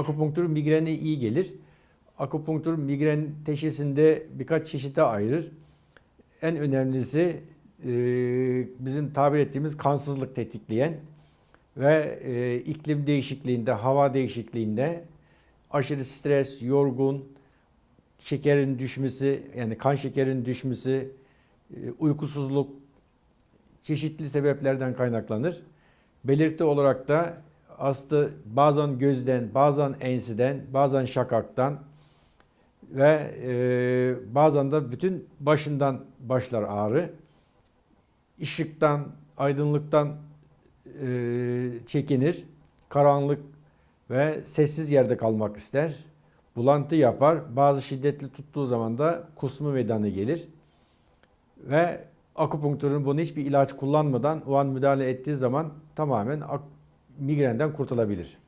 akupunktur migrene iyi gelir. Akupunktur migren teşhisinde birkaç çeşite ayırır. En önemlisi e, bizim tabir ettiğimiz kansızlık tetikleyen ve e, iklim değişikliğinde, hava değişikliğinde aşırı stres, yorgun, şekerin düşmesi, yani kan şekerin düşmesi, e, uykusuzluk çeşitli sebeplerden kaynaklanır. Belirti olarak da hasta bazen gözden, bazen ensiden, bazen şakaktan ve e, bazen de bütün başından başlar ağrı. Işıktan, aydınlıktan e, çekinir. Karanlık ve sessiz yerde kalmak ister. Bulantı yapar. Bazı şiddetli tuttuğu zaman da kusma meydana gelir. Ve akupunkturun bunu hiçbir ilaç kullanmadan o an müdahale ettiği zaman tamamen migrenden kurtulabilir.